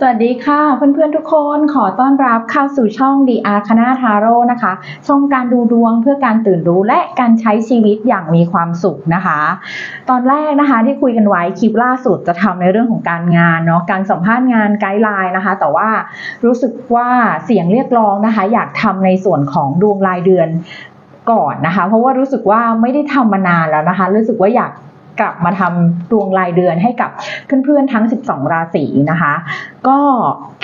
สวัสดีค่ะ เพื่อนๆทุกคนขอต้อนรับเข้าสู่ช่อง DR คณะทาโร่นะคะช่องการดูดวงเพื่อการตื่นรู้และการใช้ชีวิตอย่างมีความสุขนะคะ ตอนแรกนะคะที่คุยกันไว้คลิปล่าสุดจะทำในเรื่องของการงานเนาะการสัมภาษณ์งานไกด์ไลน์นะคะ แต่ว่ารู้สึกว่าเสียงเรียกร้องนะคะ อยากทำในส่วนของดวงรายเดือนก่อนนะคะ เพราะว่ารู้สึกว่าไม่ได้ทำมานานแล้วนะคะ รู้สึกว่าอยาก กลับมาทำดวงรายเดือนให้กับเพื่อนๆทั้ง 12 ราศีนะคะ ก็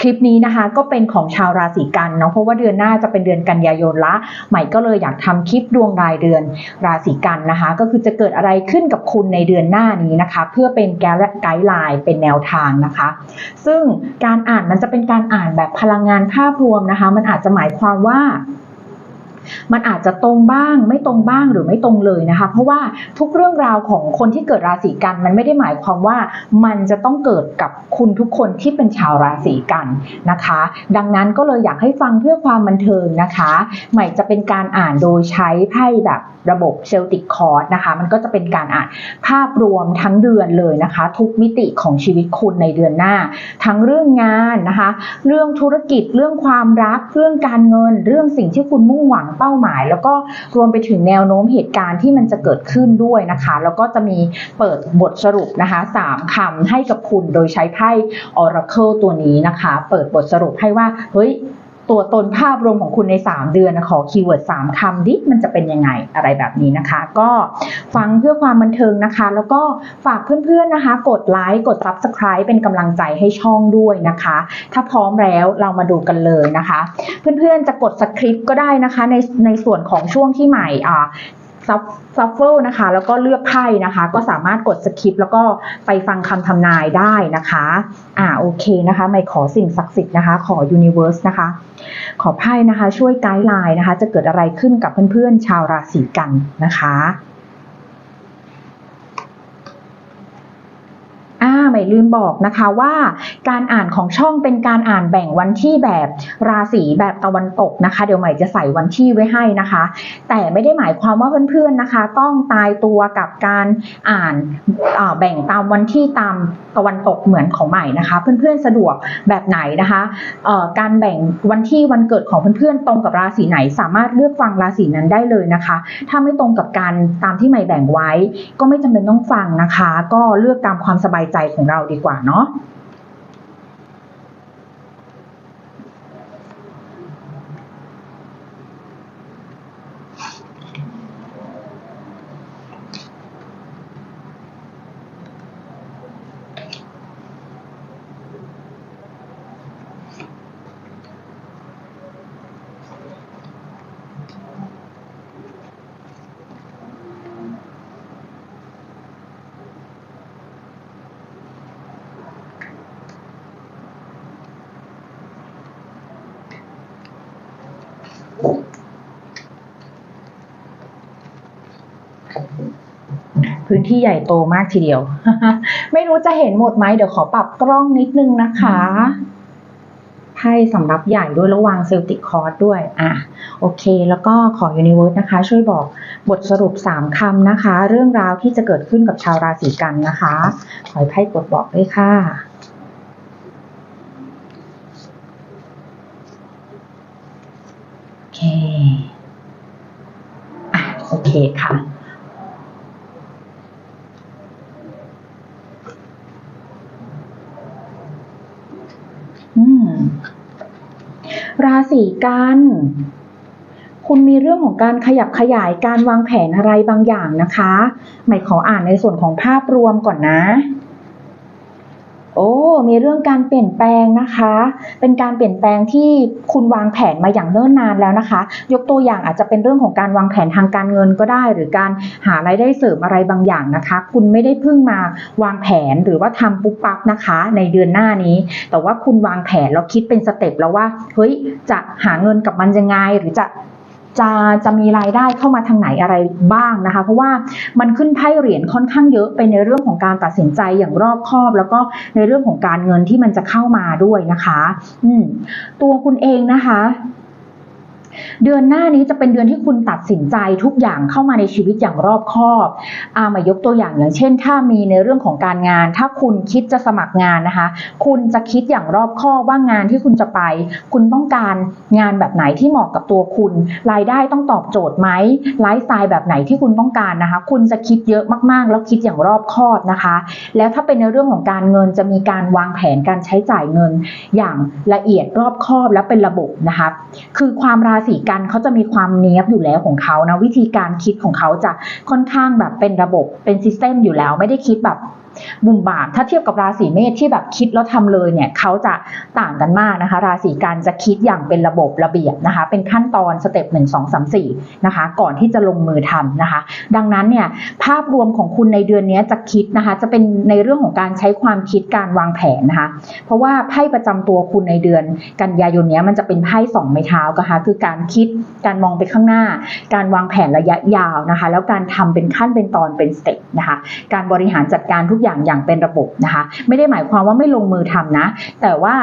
คลิปนี้นะคะก็เป็นของชาวราศีกันเนาะเพราะว่าเดือนหน้าจะเป็นเดือนกันยายนละ ใหม่ก็เลยอยากทำคลิปดวงรายเดือนราศีกันนะคะ ก็คือจะเกิดอะไรขึ้นกับคุณในเดือนหน้านี้นะคะ เพื่อเป็นแกและไกด์ไลน์เป็นแนวทางนะคะ ซึ่งการอ่านมันจะเป็นการอ่านแบบพลังงานภาพรวมนะคะ มันอาจจะหมายความว่า มันอาจจะตรงบ้างไม่ตรงบ้างหรือไม่ตรงเลยนะคะ เพราะว่าทุกเรื่องราวของคนที่เกิดราศีกัน มันไม่ได้หมายความว่ามันจะต้องเกิดกับคุณทุกคนที่เป็นชาวราศีกันนะคะ ดังนั้นก็เลยอยากให้ฟังเพื่อความบันเทิงนะคะ ใหม่จะเป็นการอ่านโดยใช้ไพ่แบบระบบเชลติกคอร์สนะคะ มันก็จะเป็นการอ่านภาพรวมทั้งเดือนเลยนะคะ ทุกมิติของชีวิตคุณในเดือนหน้า ทั้งเรื่องงานนะคะ เรื่องธุรกิจเรื่องความรักเรื่องการเงิน เรื่องสิ่งที่คุณมุ่งหวังเป้าหมาย แล้วก็รวมไปถึงแนวโน้มเหตุการณ์ที่มันจะเกิดขึ้นด้วยนะคะ แล้วก็จะมีเปิดบทสรุปนะคะสามคำให้กับคุณโดยใช้ไพ่ Oracle ตัวนี้นะคะ เปิดบทสรุปให้ว่าเฮ้ย ตัวตนภาพรวมของคุณใน 3 เดือนนะขอคีย์เวิร์ด3คำดิมันจะเป็นยังไงอะไรแบบนี้นะคะ ก็ฟังเพื่อความบันเทิงนะคะ แล้วก็ฝากเพื่อนๆนะคะ กดไลค์กด Subscribe เป็นกำลังใจให้ช่องด้วยนะคะ ถ้าพร้อมแล้วเรามาดูกันเลยนะคะ เพื่อนๆจะกดสคริปต์ก็ได้นะคะในในส่วนของช่วงที่ใหม่อ่า ซัฟเฟิลนะคะ แล้วก็เลือกไพ่นะคะ ก็สามารถกดสคิปแล้วก็ไปฟังคำทำนายได้นะคะ อ่าโอเคนะคะ ไม่ขอสิ่งศักดิ์สิทธิ์นะคะ ขอยูนิเวอร์สนะคะ ขอไพ่นะคะ ช่วยไกด์ไลน์นะคะ จะเกิดอะไรขึ้นกับเพื่อนๆชาวราศีกันนะคะ อ่าไม่ลืมบอกนะคะว่าการอ่านของช่องเป็นการอ่านแบ่งวันที่แบบราศีแบบตะวันตกนะคะ เดี๋ยวใหม่จะใส่วันที่ไว้ให้นะคะ แต่ไม่ได้หมายความว่าเพื่อนๆนะคะ ต้องตายตัวกับการอ่านาแบ่งตามวันที่ตามตะวันตกเหมือนของใหม่นะคะ เพื่อนๆสะดวกแบบไหนนะคะการแบ่งวันที่วันเกิดของเพื่อนๆตรงกับราศีไหน สามารถเลือกฟังราศีนั้นได้เลยนะคะ ถ้าไม่ตรงกับการตามที่ใหม่แบ่งไว้ ก็ไม่จำเป็นต้องฟังนะคะ ก็เลือกตามความสบายใจของของเราดีกว่าเนาะ พื้น ที่ใหญ่โตมากทีเดียว ไม่รู้จะเห็นหมดไหมเดี๋ยวขอปรับกล้องนิดนึงนะคะไพ่สำรับใหญ่ด้วยระวางเซลติคอร์สด้วยอะโอเค แล้วก็ขอ Universe นะคะ ช่วยบอกบทสรุป 3คำนะคะ เรื่องราวที่จะเกิดขึ้นกับชาวราศีกันนะคะ ขอให้ไพ่กดบอกด้วยค่ะโอเคอะโอเคค่ะ อืม ราศีกันคุณมีเรื่องของการขยับขยายการวางแผนอะไรบางอย่างนะคะ หม่ขออ่านในส่วนของภาพรวมก่อนนะ โอ้ มีเรื่องการเปลี่ยนแปลงนะคะ เป็นการเปลี่ยนแปลงที่คุณวางแผนมาอย่างเนิ่นนานแล้วนะคะ ยกตัวอย่างอาจจะเป็นเรื่องของการวางแผนทางการเงินก็ได้ หรือการหารายได้เสริมอะไรบางอย่างนะคะ คุณไม่ได้เพิ่งมาวางแผนหรือว่าทำปุ๊บปั๊บนะคะ ในเดือนหน้านี้ แต่ว่าคุณวางแผนแล้วคิดเป็นสเต็ปแล้วว่า เฮ้ย จะหาเงินกับมันยังไง หรือจะ จะจะมีรายได้เข้ามาทางไหนอะไรบ้างนะคะ เพราะว่ามันขึ้นไพ่เหรียญค่อนข้างเยอะไปในเรื่องของการตัดสินใจอย่างรอบคอบ แล้วก็ในเรื่องของการเงินที่มันจะเข้ามาด้วยนะคะ อืมตัวคุณเองนะคะ เดือนหน้านี้จะเป็นเดือนที่คุณตัดสินใจทุกอย่างเข้ามาในชีวิตอย่างรอบคอบอามายกตัวอย่างอย่างเช่น ถ้ามีในเรื่องของการงาน ถ้าคุณคิดจะสมัครงานนะคะ คุณจะคิดอย่างรอบคอบว่างานที่คุณจะไป คุณต้องการงานแบบไหนที่เหมาะกับตัวคุณ รายได้ต้องตอบโจทย์ไหมไลฟ์สไตล์แบบไหนที่คุณต้องการนะคะ คุณจะคิดเยอะมากๆ แล้วคิดอย่างรอบคอบนะคะ แล้วถ้าเป็นในเรื่องของการเงินจะมีการวางแผนการใช้จ่ายเงิน อย่างละเอียดรอบคอบและเป็นระบบนะคะ คือความราศีกันเขาจะมีความเนี้ยบอยู่แล้วของเขานะวิธีการคิดของเขาจะค่อนข้างแบบเป็นระบบเป็นซิสเต็มอยู่แล้ว ไม่ได้คิดแบบบุ่มบามถ้าเทียบกับราศีเมษที่แบบคิดแล้วทำเลยเนี่ยเขาจะต่างกันมากนะคะ ราศีกันจะคิดอย่างเป็นระบบระเบียบนะคะ เป็นขั้นตอนสเต็ปหนึ่งสองสามสี่นะคะ ก่อนที่จะลงมือทำนะคะ ดังนั้นเนี่ยภาพรวมของคุณในเดือนนี้จะคิดนะคะ จะเป็นในเรื่องของการใช้ความคิดการวางแผนนะคะ เพราะว่าไพ่ประจำตัวคุณในเดือน กันยายนนี้มันจะเป็นไพ่สองไม้เท้านะคะคือการคิดการมองไปข้างหน้า การวางแผนระยะยาวนะคะ แล้วการทำเป็นขั้นเป็นตอนเป็นสเต็ปนะคะ การบริหารจัดการทุกอย่างอย่างเป็นระบบนะคะ ไม่ได้หมายความว่าไม่ลงมือทำนะ แต่ว่า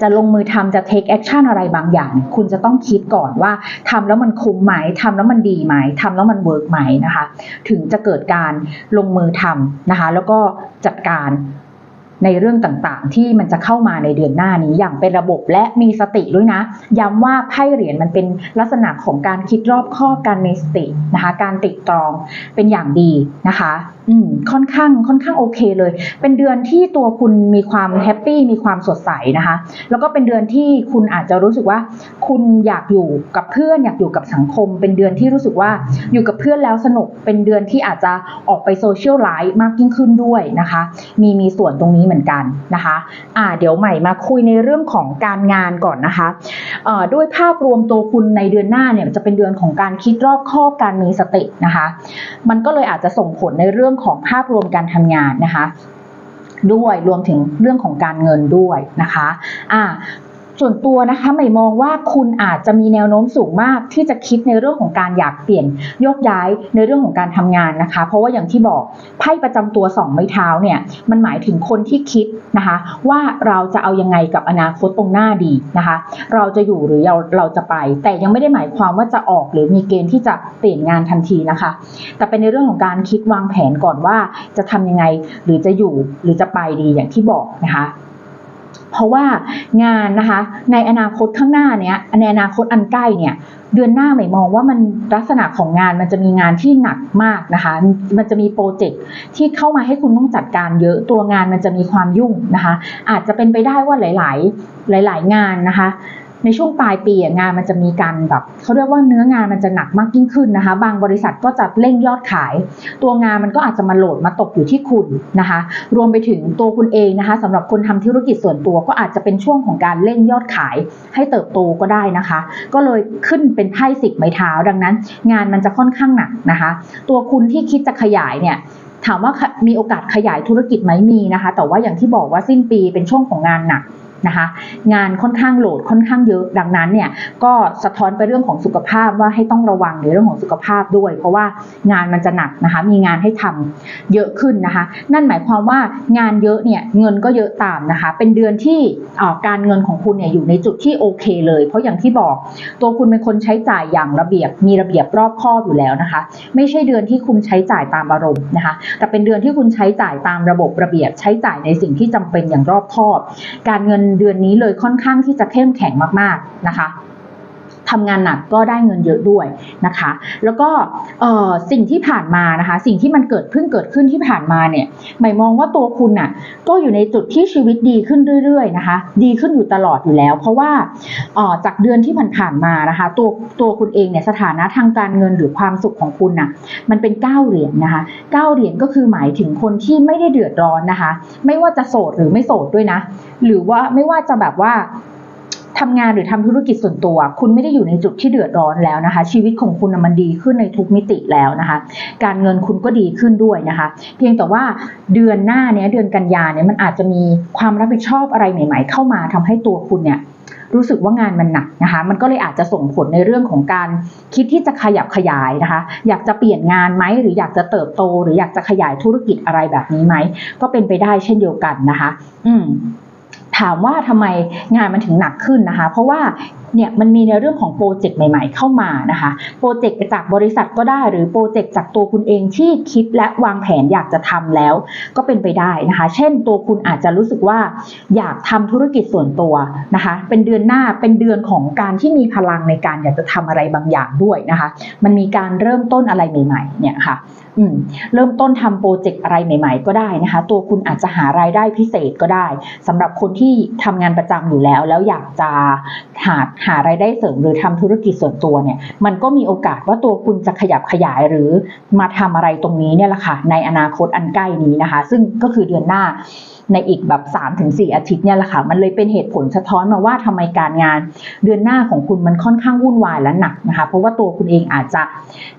จะลงมือทำจะ take action อะไรบางอย่าง คุณจะต้องคิดก่อนว่าทำแล้วมันคุ้มไหมทำแล้วมันดีไหมทำแล้วมันเวิร์กไหมนะคะ ถึงจะเกิดการลงมือทำนะคะ แล้วก็จัดการ ในเรื่องต่างๆ ที่มันจะเข้ามาในเดือนหน้านี้อย่างเป็นระบบและมีสติด้วยนะ ย้ำว่าไพ่เหรียญมันเป็นลักษณะของการคิดรอบคอบการมีสตินะคะการติดตรองเป็นอย่างดีนะคะอืมค่อนข้างค่อนข้างโอเคเลย เป็นเดือนที่ตัวคุณมีความแฮปปี้มีความสดใสนะคะ แล้วก็เป็นเดือนที่คุณอาจจะรู้สึกว่า คุณอยากอยู่กับเพื่อนอยากอยู่กับสังคม เป็นเดือนที่รู้สึกว่าอยู่กับเพื่อนแล้วสนุกเป็นเดือนที่อาจจะออกไปโซเชียลไลฟ์มากยิ่งขึ้นด้วยนะคะ มีมีส่วนตรงนี้เหมือนกันนะคะอ่าเดี๋ยวใหม่มาคุยในเรื่องของการงานก่อนนะคะเอ่อด้วยภาพรวมตัวคุณในเดือนหน้าเนี่ยจะเป็นเดือนของการคิดรอบคอบการมีสตินะคะ มันก็เลยอาจจะส่งผลในเรื่องของภาพรวมการทำงานนะคะด้วยรวมถึงเรื่องของการเงินด้วยนะคะอ่า ส่วนตัวนะคะใหม่มองว่าคุณอาจจะมีแนวโน้มสูงมากที่จะคิดในเรื่องของการอยากเปลี่ยนยกย้ายในเรื่องของการทำงานนะคะ เพราะว่าอย่างที่บอกไพ่ประจำตัวสองไม้เท้าเนี่ยมันหมายถึงคนที่คิดนะคะ ว่าเราจะเอายังไงกับอนาคตตรงหน้าดีนะคะ เราจะอยู่หรือเราเราจะไป แต่ยังไม่ได้หมายความว่าจะออกหรือมีเกณฑ์ที่จะเปลี่ยนงานทันทีนะคะ แต่เป็นในเรื่องของการคิดวางแผนก่อนว่าจะทำยังไงหรือจะอยู่หรือจะไปดีอย่างที่บอกนะคะ เพราะว่างานนะคะในอนาคตข้างหน้าเนี้ยในอนาคตอันใกล้เนี่ยเดือนหน้าใหม่มองว่ามันลักษณะของงานมันจะมีงานที่หนักมากนะคะ มันจะมีโปรเจกต์ที่เข้ามาให้คุณต้องจัดการเยอะตัวงานมันจะมีความยุ่งนะคะ อาจจะเป็นไปได้ว่าหลาย ๆ หลาย ๆ งานนะคะ ในช่วงปลายปีงานมันจะมีการแบบเขาเรียกว่าเนื้องานมันจะหนักมากยิ่งขึ้นนะคะ บางบริษัทก็จะเร่งยอดขาย ตัวงานมันก็อาจจะมาโหลดมาตกอยู่ที่คุณนะคะ รวมไปถึงตัวคุณเองนะคะสำหรับคนทำธุรกิจส่วนตัวก็อาจจะเป็นช่วงของการเร่งยอดขาย ให้เติบโตก็ได้นะคะ ก็เลยขึ้นเป็นไพ่สิบไม้เท้า ดังนั้น งานมันจะค่อนข้างหนักนะคะ ตัวคุณที่คิดจะขยายเนี่ยถามว่ามีโอกาสขยายธุรกิจไหมมีนะคะ แต่ว่าอย่างที่บอกว่าสิ้นปีเป็นช่วงของงานหนัก นะคะงานค่อนข้างโหลดค่อนข้างเยอะดังนั้นเนี่ยก็สะท้อนไปเรื่องของสุขภาพว่าให้ต้องระวังในเรื่องของสุขภาพด้วย เพราะว่างานมันจะหนักนะคะมีงานให้ทำเยอะขึ้นนะคะ นั่นหมายความว่างานเยอะเนี่ยเงินก็เยอะตามนะคะเป็นเดือนที่การเงินของคุณเนี่ยอยู่ในจุดที่โอเคเลย เพราะอย่างที่บอกตัวคุณเป็นคนใช้จ่ายอย่างระเบียบมีระเบียบรอบคอบอยู่แล้วนะคะ ไม่ใช่เดือนที่คุณใช้จ่ายตามอารมณ์นะคะแต่เป็นเดือนที่คุณใช้จ่ายตามระบบระเบียบใช้จ่ายในสิ่งที่จำเป็นอย่างรอบคอบ การเงินเดือนนี้เลยค่อนข้างที่จะเข้มแข็งมากๆนะคะ ทำงานหนักก็ได้เงินเยอะด้วยนะคะ แล้วก็สิ่งที่ผ่านมานะคะ สิ่งที่มันเกิดเพิ่งเกิดขึ้นที่ผ่านมาเนี่ยหมายมองว่าตัวคุณน่ะก็อยู่ในจุดที่ชีวิตดีขึ้นเรื่อย ๆ นะคะ ดีขึ้นอยู่ตลอดอยู่แล้ว เพราะว่าจากเดือนที่ผ่านๆมานะคะ ตัวตัวคุณเองเนี่ยสถานะทางการเงินหรือความสุขของคุณน่ะมันเป็นเก้าเหรียญนะคะเก้าเหรียญก็คือหมายถึงคนที่ไม่ได้เดือดร้อนนะคะ ไม่ว่าจะโสดหรือไม่โสดด้วยนะ หรือว่าไม่ว่าจะแบบว่า ทำงานหรือทำธุรกิจส่วนตัว คุณไม่ได้อยู่ในจุดที่เดือดร้อนแล้วนะคะ ชีวิตของคุณมันดีขึ้นในทุกมิติแล้วนะคะ การเงินคุณก็ดีขึ้นด้วยนะคะ เพียงแต่ว่าเดือนหน้าเนี้ยเดือนกันยาเนี่ยมันอาจจะมีความรับผิดชอบอะไรใหม่ ๆ เข้ามาทำให้ตัวคุณเนี่ยรู้สึกว่างานมันหนักนะคะ มันก็เลยอาจจะส่งผลในเรื่องของการคิดที่จะขยับขยายนะคะ อยากจะเปลี่ยนงานไหมหรืออยากจะเติบโต หรืออยากจะขยายธุรกิจอะไรแบบนี้ไหมก็เป็นไปได้เช่นเดียวกันนะคะ อืม ถามว่าทำไมงานมันถึงหนักขึ้นนะคะ เพราะว่าเนี่ยมันมีในเรื่องของโปรเจกต์ใหม่ ๆ เข้ามานะคะโปรเจกต์จากบริษัทก็ได้หรือโปรเจกต์จากตัวคุณเองที่คิดและวางแผนอยากจะทำแล้ว ก็เป็นไปได้นะคะ เช่นตัวคุณอาจจะรู้สึกว่าอยากทำธุรกิจส่วนตัวนะคะ เป็นเดือนหน้าเป็นเดือนของการที่มีพลังในการอยากจะทำอะไรบางอย่างด้วยนะคะ มันมีการเริ่มต้นอะไรใหม่ ๆ เนี่ยค่ะ เริ่มต้นทำโปรเจกต์อะไรใหม่ ๆ ก็ได้นะคะ ตัวคุณอาจจะหารายได้พิเศษก็ได้สำหรับคนที่ทำงานประจำอยู่แล้ว แล้วอยากจะหาหารายได้เสริมหรือทำธุรกิจส่วนตัวเนี่ยมันก็มีโอกาสว่าตัวคุณจะขยับขยายหรือมาทำอะไรตรงนี้เนี่ยแหละค่ะในอนาคตอันใกล้นี้นะคะ ซึ่งก็คือเดือนหน้า ในอีกแบบ3-4อาทิตย์เนี่ยแหละค่ะ มันเลยเป็นเหตุผลสะท้อนมาว่าทำไมการงานเดือนหน้าของคุณมันค่อนข้างวุ่นวายและหนักนะคะ เพราะว่าตัวคุณเองอาจจะ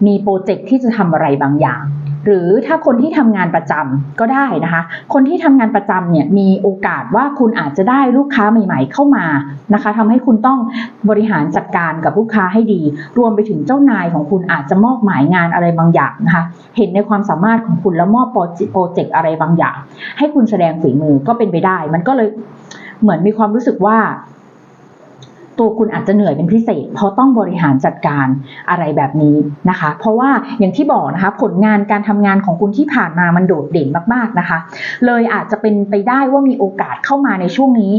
มีโปรเจกต์ที่จะทำอะไรบางอย่าง หรือถ้าคนที่ทำงานประจำก็ได้นะคะ คนที่ทำงานประจำเนี่ยมีโอกาสว่าคุณอาจจะได้ลูกค้าใหม่ ๆ เข้ามานะคะทำให้คุณต้องบริหารจัดการกับลูกค้าให้ดี รวมไปถึงเจ้านายของคุณอาจจะมอบหมายงานอะไรบางอย่างนะคะ เห็นในความสามารถของคุณแล้วมอบโปรเจโปรเจกต์อะไรบางอย่าง ให้คุณแสดงฝีมือก็เป็นไปได้ มันก็เลยเหมือนมีความรู้สึกว่า ตัวคุณอาจจะเหนื่อยเป็นพิเศษ เพราะต้องบริหารจัดการอะไรแบบนี้นะคะ เพราะว่าอย่างที่บอกนะคะผลงานการทำงานของคุณที่ผ่านมามันโดดเด่นมากๆนะคะ เลยอาจจะเป็นไปได้ว่ามีโอกาสเข้ามาในช่วงนี้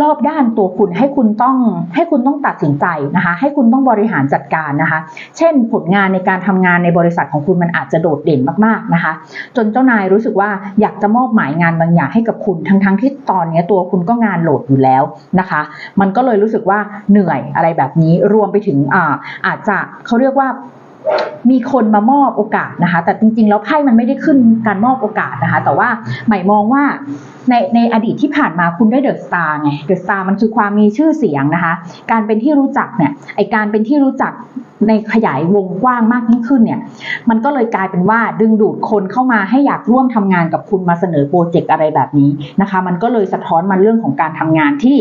รอบด้านตัวคุณให้คุณต้องให้คุณต้องตัดสินใจนะคะ ให้คุณต้องบริหารจัดการนะคะ เช่นผลงานในการทำงานในบริษัทของคุณมันอาจจะโดดเด่นมากๆนะคะ จนเจ้านายรู้สึกว่าอยากจะมอบหมายงานบางอย่างให้กับคุณทั้งๆที่ตอนนี้ตัวคุณก็งานโหลดอยู่แล้วนะคะ มันก็เลยรู้สึกว่าเหนื่อยอะไรแบบนี้รวมไปถึงอาอาจจะเขาเรียกว่า มีคนมามอบโอกาสนะคะ แต่จริงๆ แล้วไพ่มันไม่ได้ขึ้นการมอบโอกาสนะคะ แต่ว่าหมายมองว่าในในอดีตที่ผ่านมาคุณได้เดอะสตาร์ไงเดอะสตาร์มันคือความมีชื่อเสียงนะคะ การเป็นที่รู้จักเนี่ยไอการเป็นที่รู้จักในขยายวงกว้างมากยิ่งขึ้นเนี่ย มันก็เลยกลายเป็นว่าดึงดูดคนเข้ามาให้อยากร่วมทำงานกับคุณมาเสนอโปรเจกต์อะไรแบบนี้นะคะ มันก็เลยสะท้อนมาเรื่องของการทำงานที่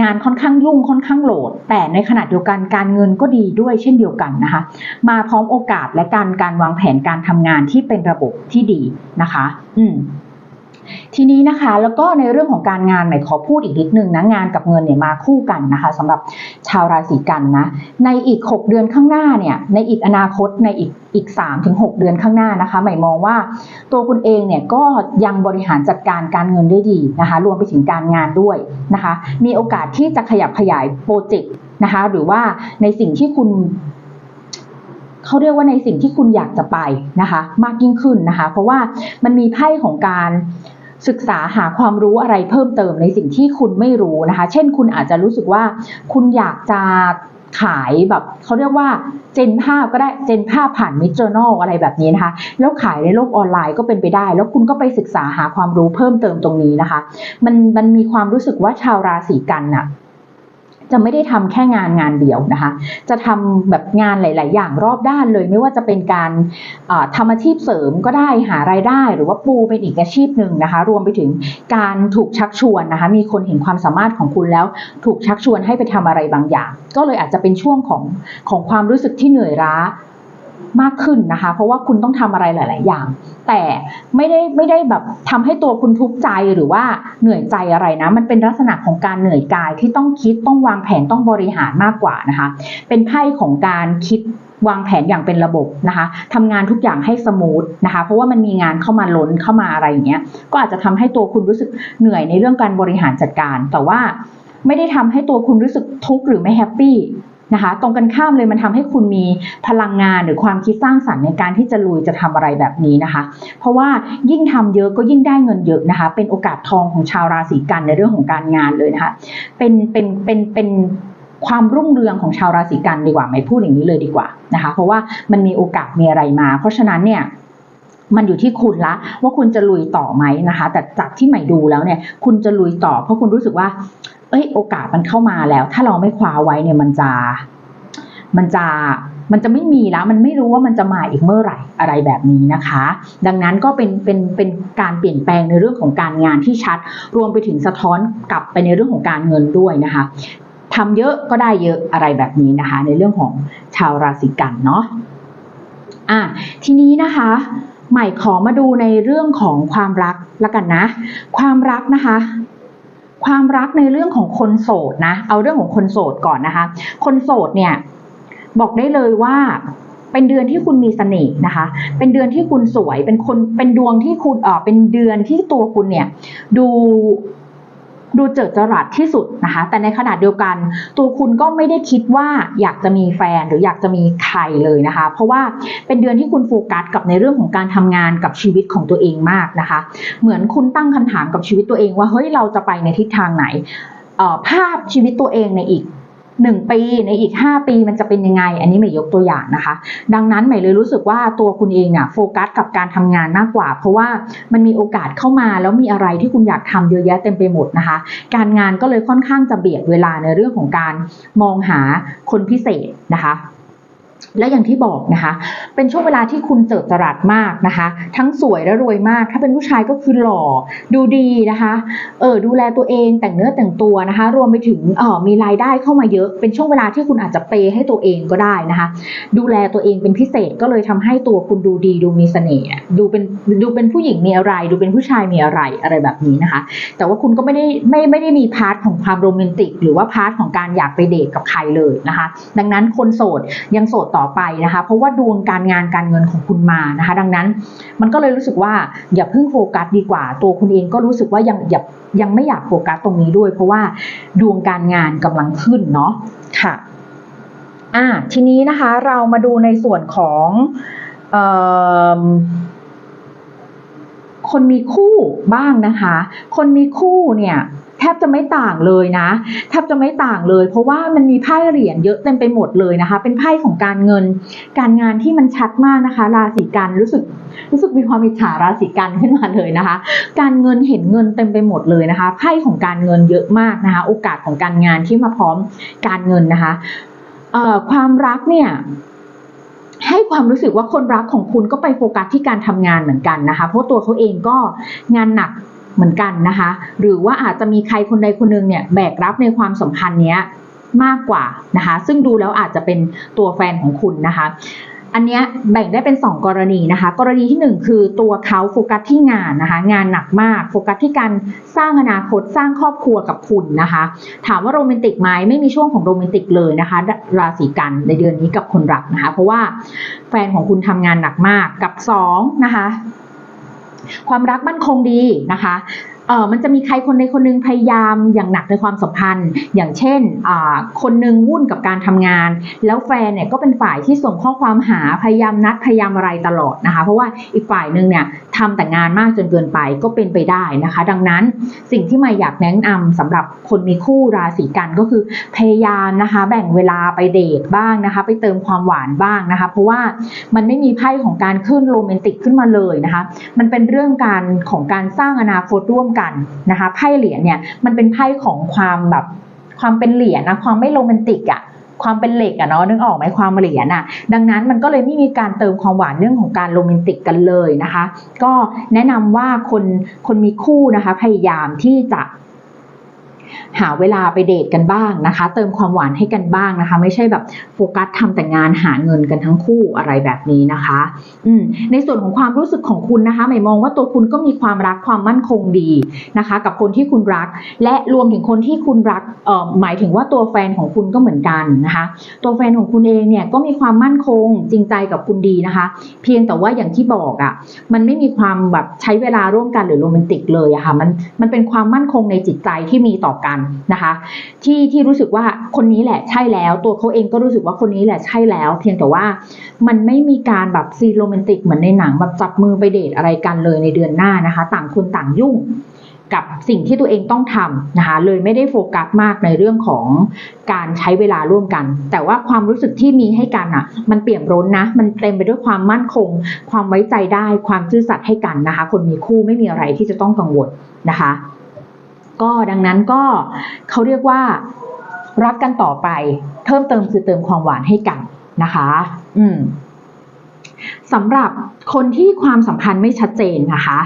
งานค่อนข้างยุ่งค่อนข้างโหลด แต่ในขณะเดียวกันการเงินก็ดีด้วยเช่นเดียวกันนะคะ มาพร้อมโอกาสและการการวางแผนการทำงานที่เป็นระบบที่ดีนะคะ อืม ทีนี้นะคะแล้วก็ในเรื่องของการงานใหม่ขอพูดอีกนิดนึงนะงานกับเงินเนี่ยมาคู่กันนะคะสำหรับชาวราศีกันนะในอีก 6 เดือนข้างหน้าเนี่ยในอีกอนาคตในอีกอีก3ถึง6เดือนข้างหน้านะคะหมายมองว่าตัวคุณเองเนี่ยก็ยังบริหารจัดการการเงินได้ดีนะคะ รวมไปถึงการงานด้วยนะคะ มีโอกาสที่จะขยับขยายโปรเจกต์นะคะ หรือว่าในสิ่งที่คุณ เขาเรียกว่าในสิ่งที่คุณอยากจะไปนะคะ มากยิ่งขึ้นนะคะ เพราะว่ามันมีไพ่ของการศึกษาหาความรู้อะไรเพิ่มเติมในสิ่งที่คุณไม่รู้นะคะ เช่นคุณอาจจะรู้สึกว่าคุณอยากจะขายแบบเขาเรียกว่าเจนภาพก็ได้เจนภาพผ่านมิจ o น r อะไรแบบนี้นะคะ แล้วขายในโลกออนไลน์ก็เป็นไปได้ แล้วคุณก็ไปศึกษาหาความรู้เพิ่มเติมตรงนี้นะคะ มันมันมีความรู้สึกว่าชาวราศีกันน่ะ จะไม่ได้ทำแค่งานงานเดียวนะคะ จะทำแบบงานหลาย ๆ อย่างรอบด้านเลย ไม่ว่าจะเป็นการทำอาชีพเสริมก็ได้หารายได้ หรือว่าปูเป็นอีกอาชีพหนึ่งนะคะ รวมไปถึงการถูกชักชวนนะคะ มีคนเห็นความสามารถของคุณแล้ว ถูกชักชวนให้ไปทำอะไรบางอย่าง ก็เลยอาจจะเป็นช่วงของของความรู้สึกที่เหนื่อยล้า มากขึ้นนะคะ เพราะว่าคุณต้องทำอะไรหลาย ๆ อย่าง แต่ไม่ได้ไม่ได้แบบทำให้ตัวคุณทุกข์ใจหรือว่าเหนื่อยใจอะไรนะ มันเป็นลักษณะของการเหนื่อยกายที่ต้องคิดต้องวางแผนต้องบริหารมากกว่านะคะ เป็นไพ่ของการคิดวางแผนอย่างเป็นระบบนะคะทำงานทุกอย่างให้สมูทนะคะ เพราะว่ามันมีงานเข้ามาล้นเข้ามาอะไรอย่างเงี้ย ก็อาจจะทำให้ตัวคุณรู้สึกเหนื่อยในเรื่องการบริหารจัดการ แต่ว่าไม่ได้ทำให้ตัวคุณรู้สึกทุกข์หรือไม่แฮปปี้ นะคะ ตรงกันข้ามเลยมันทำให้คุณมีพลังงานหรือความคิดสร้างสรรค์ในการที่จะลุยจะทำอะไรแบบนี้นะคะ เพราะว่ายิ่งทำเยอะก็ยิ่งได้เงินเยอะนะคะ เป็นโอกาสทองของชาวราศีกันในเรื่องของการงานเลยนะคะ เป็นเป็นเป็นเป็นความรุ่งเรืองของชาวราศีกันดีกว่าไม่พูดอย่างนี้เลยดีกว่านะคะ เพราะว่ามันมีโอกาสมีอะไรมา เพราะฉะนั้นเนี่ยมันอยู่ที่คุณละว่าคุณจะลุยต่อไหมนะคะ แต่จากที่ใหม่ดูแล้วเนี่ย คุณจะลุยต่อ เพราะคุณรู้สึกว่า อ้ยโอกาสมันเข้ามาแล้ว ถ้าเราไม่คว้าไว้เนี่ยมันจะ มันจะมันจะไม่มีแล้วมันไม่รู้ว่ามันจะมาอีกเมื่อไหร่อะไรแบบนี้นะคะ ดังนั้นก็เป็นเป็นเป็นการเปลี่ยนแปลงในเรื่องของการงานที่ชัด รวมไปถึงสะท้อนกลับไปในเรื่องของการเงินด้วยนะคะทำเยอะก็ได้เยอะอะไรแบบนี้นะคะ ในเรื่องของชาวราศีกันเนาะอะทีนี้นะคะใหม่ขอมาดูในเรื่องของความรักละกันนะ ความรักนะคะ ความรักในเรื่องของคนโสดนะ เอาเรื่องของคนโสดก่อนนะคะ คนโสดเนี่ยบอกได้เลยว่าเป็นเดือนที่คุณมีเสน่ห์นะคะ เป็นเดือนที่คุณสวย เป็นคน เป็นดวงที่คุณเออเป็นเดือนที่ตัวคุณเนี่ย ดู ดูเจิดจรัสที่สุดนะคะ แต่ในขณะเดียวกัน ตัวคุณก็ไม่ได้คิดว่าอยากจะมีแฟนหรืออยากจะมีใครเลยนะคะ เพราะว่าเป็นเดือนที่คุณโฟกัสกับในเรื่องของการทำงานกับชีวิตของตัวเองมากนะคะ เหมือนคุณตั้งคำถามกับชีวิตตัวเองว่าเฮ้ยเราจะไปในทิศทางไหนภาพชีวิตตัวเองในอีก หนึ่งปีในอีกห้าปีมันจะเป็นยังไง อันนี้ใหม่ยกตัวอย่างนะคะ ดังนั้นใหม่เลยรู้สึกว่าตัวคุณเองเนี่ยโฟกัสกับการทำงานมากกว่า เพราะว่ามันมีโอกาสเข้ามาแล้วมีอะไรที่คุณอยากทำเยอะแยะเต็มไปหมดนะคะ การงานก็เลยค่อนข้างจะเบียดเวลาในเรื่องของการมองหาคนพิเศษนะคะ และอย่างที่บอกนะคะ เป็นช่วงเวลาที่คุณเจิดจรัสมากนะคะ ทั้งสวยและรวยมาก ถ้าเป็นผู้ชายก็คือหล่อ ดูดีนะคะ เออดูแลตัวเองแต่งเนื้อแต่งตัวนะคะ รวมไปถึงเออมีรายได้เข้ามาเยอะ เป็นช่วงเวลาที่คุณอาจจะเปย์ให้ตัวเองก็ได้นะคะ ดูแลตัวเองเป็นพิเศษก็เลยทำให้ตัวคุณดูดีดูมีเสน่ห์ ดูเป็นดูเป็นผู้หญิงมีอะไร ดูเป็นผู้ชายมีอะไรอะไรแบบนี้นะคะ แต่ว่าคุณก็ไม่ได้ไม่ไม่ได้มีพาร์ทของความโรแมนติก หรือว่าพาร์ทของการอยากไปเดทกับใครเลยนะคะ ดังนั้นคนโสดยังโสดต่อไปนะคะ เพราะว่าดวงการงานการเงินของคุณมานะคะ ดังนั้นมันก็เลยรู้สึกว่าอย่าเพิ่งโฟกัสดีกว่า ตัวคุณเองก็รู้สึกว่ายังอย่ายังไม่อยากโฟกัสตรงนี้ด้วย เพราะว่าดวงการงานกำลังขึ้นเนาะค่ะอ่าทีนี้นะคะเรามาดูในส่วนของเอ่อคนมีคู่บ้างนะคะ คนมีคู่เนี่ยแท บจะไม่ต่างเลยนะ แทบจะไม่ต่างเลย เพราะว่ามันมีไพ่เหรียญเยอะเต็มไปหมดเลยนะคะ เป็นไพ่ของการเงิน การงานที่มันชัดมากนะคะ ราศีกันรู้สึกรู้สึกมีความอิจฉาราศีกันขึ้นมาเลยนะคะ การเงินเห็นเงินเต็มไปหมดเลยนะคะ ไพ่ของการเงินเยอะมากนะคะ โอกาสของการงานที่มาพร้อมการเงินนะคะเอ่อความรักเนี่ยให้ความรู้สึกว่าคนรักของคุณก็ไปโฟกัสที่การทำงานเหมือนกันนะคะ เพราะตัวเขาเองก็งานหนัก เหมือนกันนะคะ หรือว่าอาจจะมีใครคนใดคนหนึ่งเนี่ยแบกรับในความสัมพันธ์เนี้ยมากกว่านะคะ ซึ่งดูแล้วอาจจะเป็นตัวแฟนของคุณนะคะอันเนี้ยแบ่งได้เป็น 2 กรณีนะคะ กรณีที่ 1 คือตัวเขาโฟกัสที่งานนะคะ งานหนักมาก โฟกัสที่การสร้างอนาคตสร้างครอบครัวกับคุณนะคะ ถามว่าโรแมนติกไหมไม่มีช่วงของโรแมนติกเลยนะคะ ราศีกันในเดือนนี้กับคนรักนะคะ เพราะว่าแฟนของคุณทำงานหนักมากกับ2นะคะ ความรักมั่นคงดีนะคะ เออมันจะมีใครคนใดคนหนึงพยายามอย่างหนักในความสัมพันธ์ อย่างเช่นอ่าคนหนึงวุ่นกับการทำงาน แล้วแฟนเนี่ยก็เป็นฝ่ายที่ส่งข้อความหาพยายามนัดพยายามอะไรตลอดนะคะ เพราะว่าอีกฝ่ายหนึ่งเนี่ยทำแต่งานมากจนเกินไปก็เป็นไปได้นะคะ ดังนั้นสิ่งที่มาอยากแนะนำสำหรับคนมีคู่ราศีกันก็คือพยายามนะคะ แบ่งเวลาไปเดทบ้างนะคะ ไปเติมความหวานบ้างนะคะ เพราะว่ามันไม่มีไพ่ของการขึ้นโรแมนติกขึ้นมาเลยนะคะ มันเป็นเรื่องการของการสร้างอนาคตร่วมกันนะคะไพ่เหรียญเนี่ยมันเป็นไพ่ของความแบบความเป็นเหรียญนะความไม่โรแมนติกอะความเป็นเหล็กอะเนาะนึกออกไหมความเหรียญอะดังนั้นมันก็เลยไม่มีการเติมความหวานเรื่องของการโรแมนติกกันเลยนะคะ ก็แนะนำว่าคนคนมีคู่นะคะพยายามที่จะ หาเวลาไปเดทกันบ้างนะคะ เติมความหวานให้กันบ้างนะคะ ไม่ใช่แบบโฟกัสทำแต่งานหาเงินกันทั้งคู่อะไรแบบนี้นะคะอืในส่วนของความรู้สึกของคุณนะคะหมายมองว่าตัวคุณก็มีความรักความมั่นคงดีนะคะ กับคนที่คุณรัก และรวมถึงคนที่คุณรักเอ่อหมายถึงว่าตัวแฟนของคุณก็เหมือนกันนะคะ ตัวแฟนของคุณเองเนี่ยก็มีความมั่นคงจริงใจกับคุณดีนะคะ เพียงแต่ว่าอย่างที่บอกอะ่ะมันไม่มีความแบบใช้เวลาร่วมกันหรือโรแมนติกเลยอะค่ะมันมันเป็นความมั่นคงในจิตใจที่มีต่อกันนะคะ ที่ที่รู้สึกว่าคนนี้แหละใช่แล้ว ตัวเขาเองก็รู้สึกว่าคนนี้แหละใช่แล้ว เพียงแต่ว่ามันไม่มีการแบบซีโรแมนติกเหมือนในหนังแบบจับมือไปเดทอะไรกันเลยในเดือนหน้านะคะ ต่างคนต่างยุ่งกับสิ่งที่ตัวเองต้องทำนะคะเลยไม่ได้โฟกัสมากในเรื่องของการใช้เวลาร่วมกัน แต่ว่าความรู้สึกที่มีให้กันอะ มันเปี่ยมร้นนะ มันเต็มไปด้วยความมั่นคง ความไว้ใจได้ ความซื่อสัตย์ให้กันนะคะ คนมีคู่ไม่มีอะไรที่จะต้องกังวลนะคะ ก็ดังนั้นก็เขาเรียกว่ารักกันต่อไป เพิ่มเติมคือเติมความหวานให้กันนะคะ อืมสำหรับคนที่ความสัมพันธ์ไม่ชัดเจนนะคะ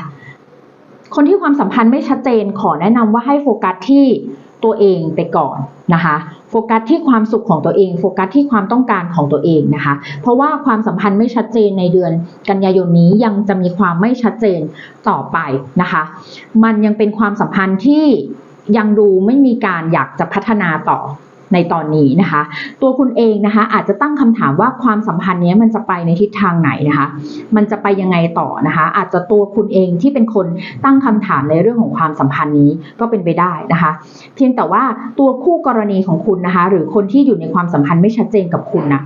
คนที่ความสัมพันธ์ไม่ชัดเจนขอแนะนำว่าให้โฟกัสที่ ตัวเองไปก่อนนะคะโฟกัสที่ความสุขของตัวเอง โฟกัสที่ความต้องการของตัวเองนะคะ เพราะว่าความสัมพันธ์ไม่ชัดเจนในเดือนกันยายนนี้ยังจะมีความไม่ชัดเจนต่อไปนะคะ มันยังเป็นความสัมพันธ์ที่ยังดูไม่มีการอยากจะพัฒนาต่อ ในตอนนี้นะคะ ตัวคุณเองนะคะอาจจะตั้งคำถามว่าความสัมพันธ์นี้มันจะไปในทิศทางไหนนะคะ มันจะไปยังไงต่อนะคะ อาจจะตัวคุณเองที่เป็นคนตั้งคำถามในเรื่องของความสัมพันธ์นี้ก็เป็นไปได้นะคะ เพียงแต่ว่าตัวคู่กรณีของคุณนะคะ หรือคนที่อยู่ในความสัมพันธ์ไม่ชัดเจนกับคุณนะ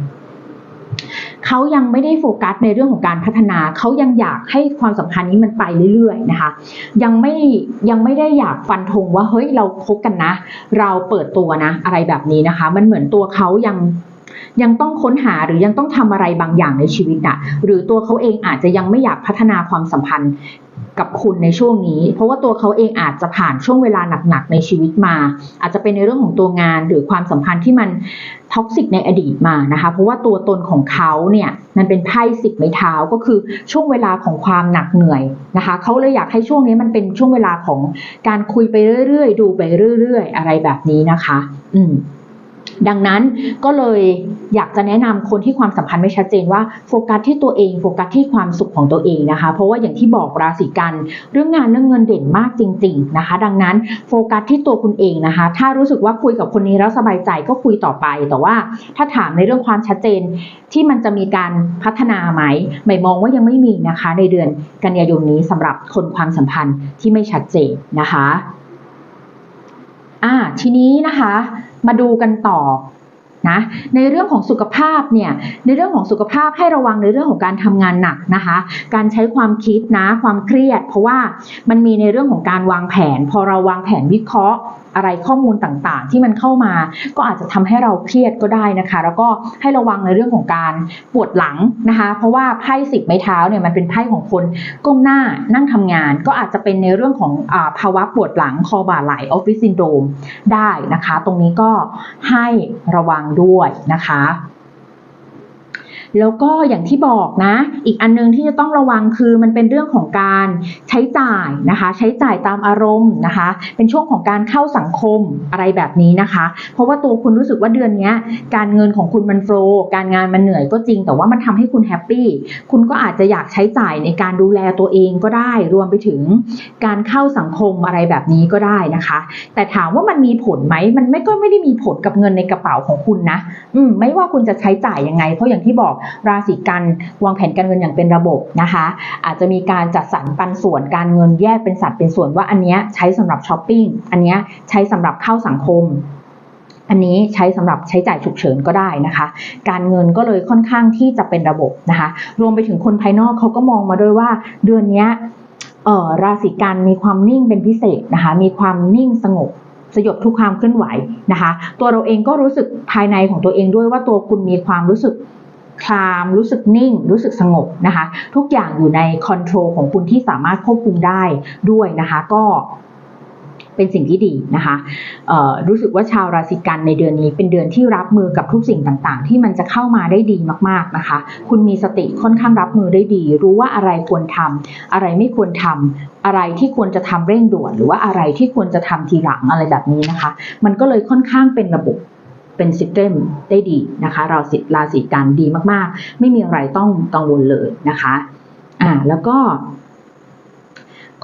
เขายังไม่ได้โฟกัสในเรื่องของการพัฒนา เขายังอยากให้ความสัมพันธ์นี้มันไปเรื่อยๆนะคะ ยังไม่ยังไม่ได้อยากฟันธงว่าเฮ้ยเราคบกันนะ เราเปิดตัวนะ อะไรแบบนี้นะคะ มันเหมือนตัวเขายังยังต้องค้นหาหรือยังต้องทำอะไรบางอย่างในชีวิตอะหรือตัวเขาเองอาจจะยังไม่อยากพัฒนาความสัมพันธ์ กับคุณในช่วงนี้ เพราะว่าตัวเขาเองอาจจะผ่านช่วงเวลาหนักๆในชีวิตมา อาจจะเป็นในเรื่องของตัวงานหรือความสัมพันธ์ที่มันท็อกซิกในอดีตมานะคะ เพราะว่าตัวตนของเขาเนี่ยมันเป็นไพ่สิบไม้เท้าก็คือช่วงเวลาของความหนักเหนื่อยนะคะเขาเลยอยากให้ช่วงนี้มันเป็นช่วงเวลาของการคุยไปเรื่อยๆ ดูไปเรื่อย ๆ อะไรแบบนี้นะคะ อืม ดังนั้นก็เลยอยากจะแนะนำคนที่ความสัมพันธ์ไม่ชัดเจนว่าโฟกัสที่ตัวเองโฟกัสที่ความสุขของตัวเองนะคะ เพราะว่าอย่างที่บอกราศีกันเรื่องงานเรื่องเงินเด่นมากจริง ๆนะคะ ดังนั้นโฟกัสที่ตัวคุณเองนะคะ ถ้ารู้สึกว่าคุยกับคนนี้แล้วสบายใจก็คุยต่อไป แต่ว่าถ้าถามในเรื่องความชัดเจนที่มันจะมีการพัฒนาไหมไม่มองว่ายังไม่มีนะคะ ในเดือนกันยายนนี้สำหรับคนความสัมพันธ์ที่ไม่ชัดเจนนะคะ อ่าทีนี้นะคะ มาดูกันต่อ นะในเรื่องของสุขภาพเนี่ยในเรื่องของสุขภาพให้ระวังในเรื่องของการทำงานหนักนะคะ การใช้ความคิดนะความเครียด เพราะว่ามันมีในเรื่องของการวางแผน พอเราวางแผนวิเคราะห์อะไรข้อมูลต่างๆ ที่มันเข้ามา ก็อาจจะทำให้เราเครียดก็ได้นะคะ แล้วก็ให้ระวังในเรื่องของการปวดหลังนะคะ เพราะว่าไพ่สิบไม้เท้าเนี่ยมันเป็นไพ่ของคนก้มหน้านั่งทำงาน ก็อาจจะเป็นในเรื่องของอภาวะปวดหลังคอบ่าไหลออฟฟิศซินโดรมได้นะคะ ตรงนี้ก็ให้ระวังด้วยนะคะ แล้วก็อย่างที่บอกนะ อีกอันนึงที่จะต้องระวังคือมันเป็นเรื่องของการใช้จ่ายนะคะ ใช้จ่ายตามอารมณ์นะคะ เป็นช่วงของการเข้าสังคมอะไรแบบนี้นะคะ เพราะว่าตัวคุณรู้สึกว่าเดือนนี้การเงินของคุณมันโฟล์การงานมันเหนื่อยก็จริง แต่ว่ามันทำให้คุณแฮปปี้คุณก็อาจจะอยากใช้จ่ายในการดูแลตัวเองก็ได้ รวมไปถึงการเข้าสังคมอะไรแบบนี้ก็ได้นะคะ แต่ถามว่ามันมีผลไหมมันไม่ก็ไม่ได้มีผลกับเงินในกระเป๋าของคุณนะ อืมไม่ว่าคุณจะใช้จ่ายยังไง เพราะอย่างที่บอกราศีกันวางแผนการเงินอย่างเป็นระบบนะคะ อาจจะมีการจัดสรรปันส่วนการเงินแยกเป็นสัดเป็นส่วนว่าอันนี้ใช้สำหรับช้อปปิ้งอันนี้ใช้สำหรับเข้าสังคมอันนี้ใช้สำหรับใช้จ่ายฉุกเฉินก็ได้นะคะ การเงินก็เลยค่อนข้างที่จะเป็นระบบนะคะ รวมไปถึงคนภายนอกเขาก็มองมาด้วยว่าเดือนนี้ราศีกันมีความนิ่งเป็นพิเศษนะคะ มีความนิ่งสงบสยบทุกความเคลื่อนไหวนะคะ ตัวเราเองก็รู้สึกภายในของตัวเองด้วยว่าตัวคุณมีความรู้สึก คลาม รู้สึกนิ่ง รู้สึกสงบนะคะ ทุกอย่างอยู่ในคอนโทรลของคุณที่สามารถควบคุมได้ด้วยนะคะ ก็เป็นสิ่งที่ดีนะคะรู้สึกว่าชาวราศีกันในเดือนนี้ เป็นเดือนที่รับมือกับทุกสิ่งต่างๆ ที่มันจะเข้ามาได้ดีมากๆนะคะ คุณมีสติค่อนข้างรับมือได้ดี รู้ว่าอะไรควรทำอะไรไม่ควรทำอะไรที่ควรจะทำเร่งด่วน หรือว่าอะไรที่ควรจะทำทีหลังอะไรแบบนี้นะคะ มันก็เลยค่อนข้างเป็นระบบ เป็นซิสเต็มได้ดีนะคะราศีราศีกันดีมากๆ ไม่มีอะไรต้องกังวลเลยนะคะอ่าแล้วก็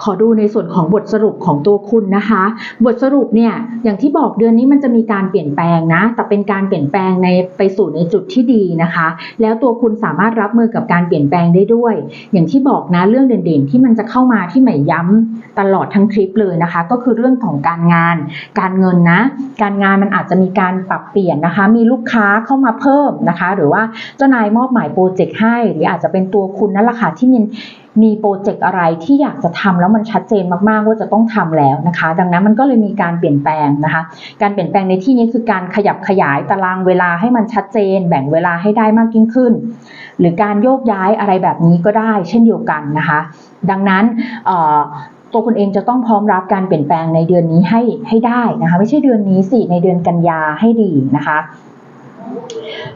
ขอดูในส่วนของบทสรุปของตัวคุณนะคะ บทสรุปเนี่ยอย่างที่บอกเดือนนี้มันจะมีการเปลี่ยนแปลงนะ แต่เป็นการเปลี่ยนแปลงในไปสู่ในจุดที่ดีนะคะ แล้วตัวคุณสามารถรับมือกับการเปลี่ยนแปลงได้ด้วย อย่างที่บอกนะเรื่องเด่นๆ ที่มันจะเข้ามาที่ใหม่ย้ำตลอดทั้งคลิปเลยนะคะ ก็คือเรื่องของการงาน การเงินนะ การงานมันอาจจะมีการปรับเปลี่ยนนะคะ มีลูกค้าเข้ามาเพิ่มนะคะ หรือว่าเจ้านายมอบหมายโปรเจกต์ให้ หรืออาจจะเป็นตัวคุณนั่นแหละค่ะที่มีมีโปรเจกต์อะไรที่อยากจะทำแล้วมันชัดเจนมากๆว่าจะต้องทำแล้วนะคะ ดังนั้นมันก็เลยมีการเปลี่ยนแปลงนะคะ การเปลี่ยนแปลงในที่นี้คือการขยับขยายตารางเวลาให้มันชัดเจน แบ่งเวลาให้ได้มากยิ่งขึ้น หรือการโยกย้ายอะไรแบบนี้ก็ได้ เช่นเดียวกันนะคะ ดังนั้นตัวคุณเองจะต้องพร้อมรับการเปลี่ยนแปลงในเดือนนี้ให้ให้ได้นะคะ ไม่ใช่เดือนนี้สิในเดือนกันยาให้ดีนะคะ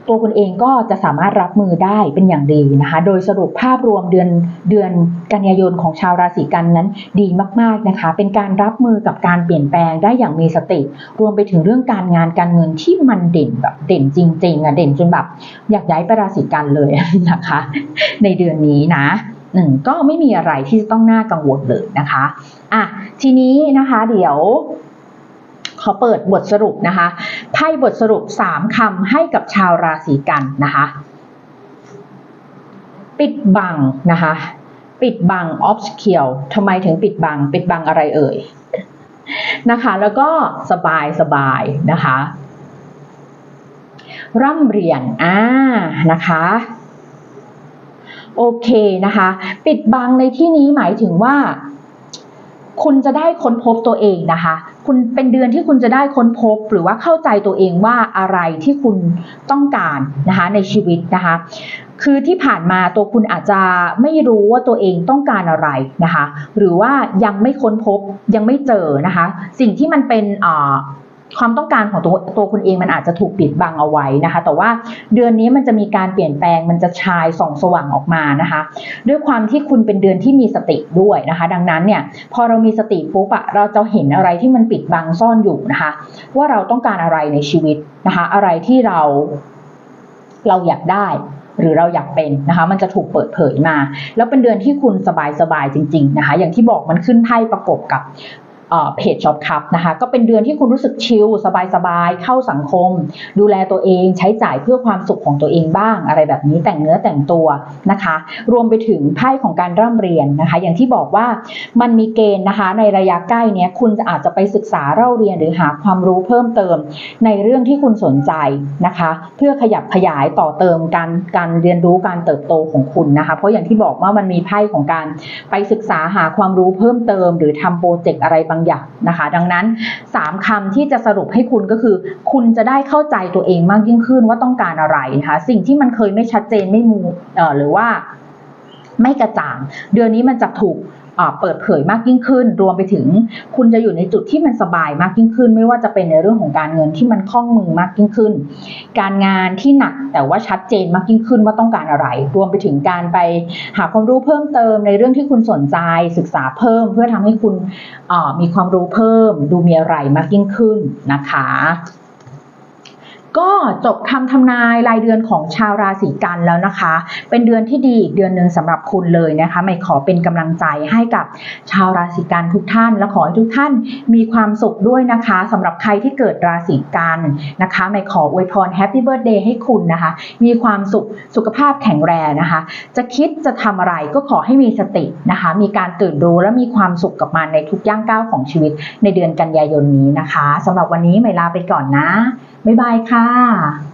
ตัวคุณเองก็จะสามารถรับมือได้เป็นอย่างดีนะคะ โดยสรุปภาพรวมเดือนเดือนกันยายนของชาวราศีกันนั้นดีมากๆนะคะ เป็นการรับมือกับการเปลี่ยนแปลงได้อย่างมีสติ รวมไปถึงเรื่องการงานการเงินที่มันเด่นแบบเด่นจริงๆอะเด่นจนแบบอยากย้ายไปราศีกันเลยนะคะ ในเดือนนี้นะหนึ่งก็ไม่มีอะไรที่จะต้องน่ากังวลเลยนะคะอะทีนี้นะคะเดี๋ยว ขอเปิดบทสรุปนะคะไพ่บทสรุป 3คำให้กับชาวราศีกันนะคะ ปิดบังนะคะ ปิดบัง obscure ทำไมถึงปิดบัง ปิดบังอะไรเอ่ยนะคะ แล้วก็สบายสบายนะคะ ร่ำเรียนอ่านะคะโอเคนะคะ ปิดบังในที่นี้หมายถึงว่า คุณจะได้ค้นพบตัวเองนะคะ คุณเป็นเดือนที่คุณจะได้ค้นพบหรือว่าเข้าใจตัวเองว่าอะไรที่คุณต้องการนะคะในชีวิตนะคะ คือที่ผ่านมาตัวคุณอาจจะไม่รู้ว่าตัวเองต้องการอะไรนะคะ หรือว่ายังไม่ค้นพบยังไม่เจอนะคะ สิ่งที่มันเป็นอ่า ความต้องการของตัวตัวคุณเองมันอาจจะถูกปิดบังเอาไว้นะคะ แต่ว่าเดือนนี้มันจะมีการเปลี่ยนแปลงมันจะชายส่องสว่างออกมานะคะ ด้วยความที่คุณเป็นเดือนที่มีสติด้วยนะคะ ดังนั้นเนี่ยพอเรามีสติปุ๊บอะเราจะเห็นอะไรที่มันปิดบังซ่อนอยู่นะคะ ว่าเราต้องการอะไรในชีวิตนะคะ อะไรที่เราเราอยากได้หรือเราอยากเป็นนะคะมันจะถูกเปิดเผยมา แล้วเป็นเดือนที่คุณสบายๆจริง ๆนะคะ อย่างที่บอกมันขึ้นไพ่ประกบกับ เพจช็อปคัพนะคะก็เป็นเดือนที่คุณรู้สึกชิลสบายๆ เข้าสังคม ดูแลตัวเองใช้จ่ายเพื่อความสุขของตัวเองบ้าง อะไรแบบนี้แต่งเนื้อแต่งตัวนะคะ รวมไปถึงไพ่ของการร่ำเรียนนะคะ อย่างที่บอกว่ามันมีเกณฑ์นะคะ ในระยะใกล้เนี้ยคุณจะอาจจะไปศึกษาเล่าเรียนหรือหาความรู้เพิ่มเติม ในเรื่องที่คุณสนใจนะคะ เพื่อขยับขยายต่อเติมการการเรียนรู้การเติบโตของคุณนะคะ เพราะอย่างที่บอกว่ามันมีไพ่ของการไปศึกษาหาความรู้เพิ่มเติม หรือทำโปรเจกต์อะไรบางอย่างนะคะ ดังนั้น 3คำที่จะสรุปให้คุณก็คือ คุณจะได้เข้าใจตัวเองมากยิ่งขึ้นว่าต้องการอะไรนะคะสิ่งที่มันเคยไม่ชัดเจนไม่มูหรือว่าไม่กระจ่าง เดือนนี้มันจะถูก เปิดเผยมากยิ่งขึ้น รวมไปถึงคุณจะอยู่ในจุดที่มันสบายมากยิ่งขึ้น ไม่ว่าจะเป็นในเรื่องของการเงินที่มันคล่องมือมากยิ่งขึ้น การงานที่หนักแต่ว่าชัดเจนมากยิ่งขึ้นว่าต้องการอะไร รวมไปถึงการไปหาความรู้เพิ่มเติมในเรื่องที่คุณสนใจศึกษาเพิ่ม เพื่อทำให้คุณมีความรู้เพิ่ม ดูมีอะไรมากยิ่งขึ้นนะคะ ก็จบคำทำนายรายเดือนของชาวราศีกันแล้วนะคะ เป็นเดือนที่ดีอีกเดือนหนึ่งสำหรับคุณเลยนะคะไม่ขอเป็นกำลังใจให้กับชาวราศีกันทุกท่าน และขอให้ทุกท่านมีความสุขด้วยนะคะสำหรับใครที่เกิดราศีกันนะคะไม่ขออวยพรแฮปปี้เบิร์ดเดย์ให้คุณนะคะ มีความสุขสุขภาพแข็งแรงนะคะ จะคิดจะทำอะไรก็ขอให้มีสตินะคะ มีการตื่นรู้และมีความสุขกับมันในทุกย่างก้าวของชีวิตในเดือนกันยายนนี้นะคะสำหรับวันนี้ไม่ลาไปก่อนนะบ๊ายบายค่ะ啊。